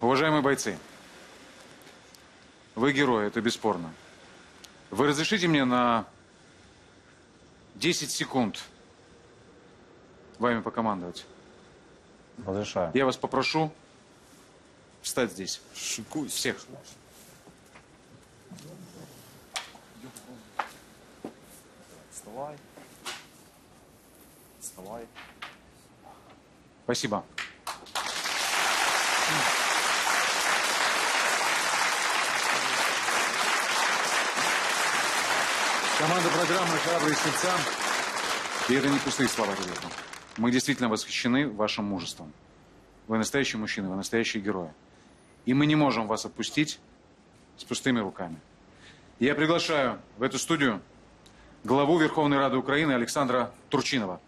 Уважаемые бойцы, вы герои, это бесспорно. Вы разрешите мне на 10 секунд вами покомандовать? Разрешаю. Я вас попрошу встать здесь. Шикуйся. Всех. Вставай. Вставай. Спасибо. Команда программы «Храбрые сердца». И это не пустые слова, ребята. Мы действительно восхищены вашим мужеством. Вы настоящие мужчины, вы настоящие герои. И мы не можем вас отпустить с пустыми руками. Я приглашаю в эту студию главу Верховной Рады Украины Александра Турчинова.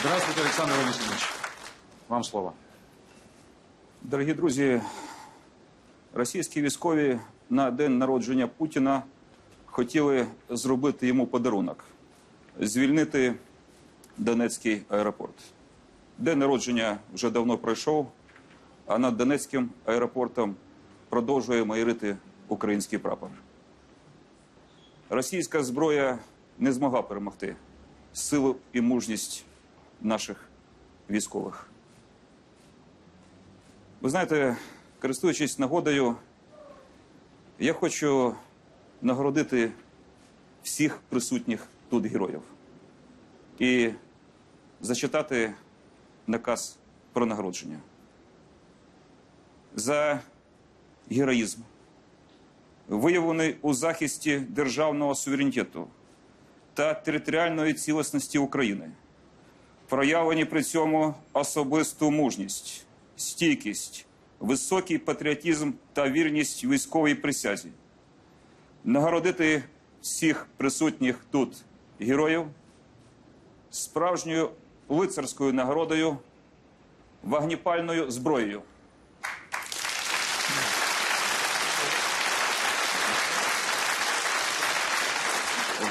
Здравствуйте, Александр Валентинович. Вам слово. Дорогі друзі, російські військові на день народження Путіна хотіли зробити йому подарунок звільнити Донецький аеропорт. День народження вже давно пройшов, а над Донецьким аеропортом продовжує майорити український прапор. Російська зброя не змогла перемогти силу і мужність наших військових. Ви знаєте, користуючись нагодою, я хочу нагородити всіх присутніх тут героїв і зачитати наказ про нагородження. За героїзм, виявлений у захисті державного суверенітету та територіальної цілісності України, проявлені при цьому особисту мужність, стійкість, високий патріотизм та вірність військовій присязі. Нагородити всіх присутніх тут героїв справжньою лицарською нагородою, вогнепальною зброєю.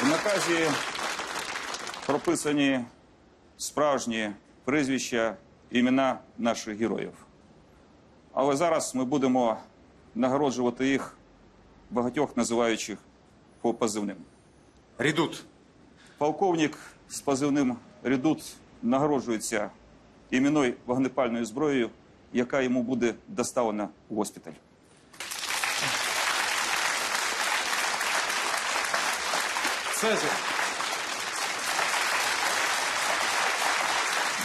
В наказі прописані справжні прізвища, імена наших героїв. Але зараз ми будемо нагороджувати їх багатьох називаючих по позивним. Редут. Полковник з позивним Редут нагороджується іменною вогнепальною зброєю, яка йому буде доставлена у госпіталь. Цезарь.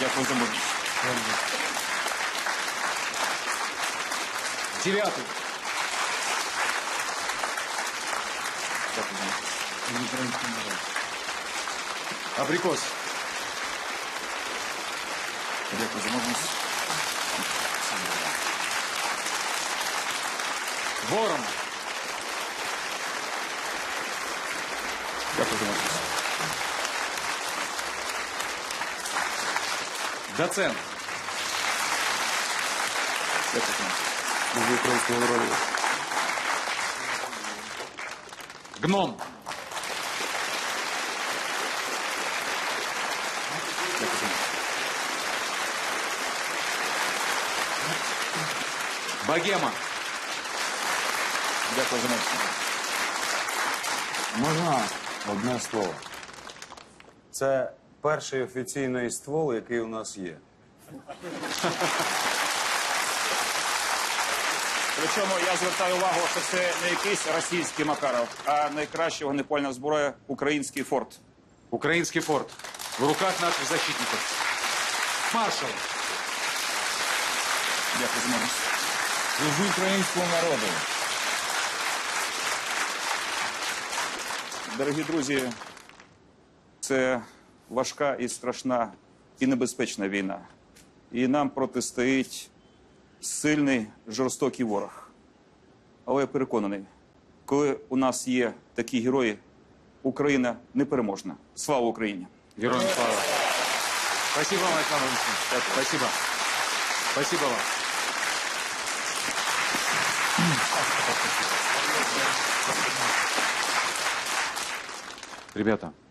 Дякую за мужність. Девятый. Абрикос. Дякую за мужність. Ворон. Дякую за мужність. Доцент. Дякую за мужність. Служу українському народу. Гном. Дякую за мужність. Богема. Дякую за мужність. Можна одне слово. Це перший офіційний ствол, який у нас є. Причому я звертаю увагу, що це не якийсь російський Макаров, а найкраща вогнепальна зброя український форт. Украинский форт. В руках наших защитников. Маршал. Дякую за мужність. Служу українському народу. Дорогі друзі, це важка і страшна і небезпечна війна. І нам протистоїть сильний жорстокий ворог. Але я переконаний, коли у нас є такі герої, Україна непереможна. Слава Україні! Героям слава. Спасибо вам, Александр. Спасибо. Спасибо вам. Ребята,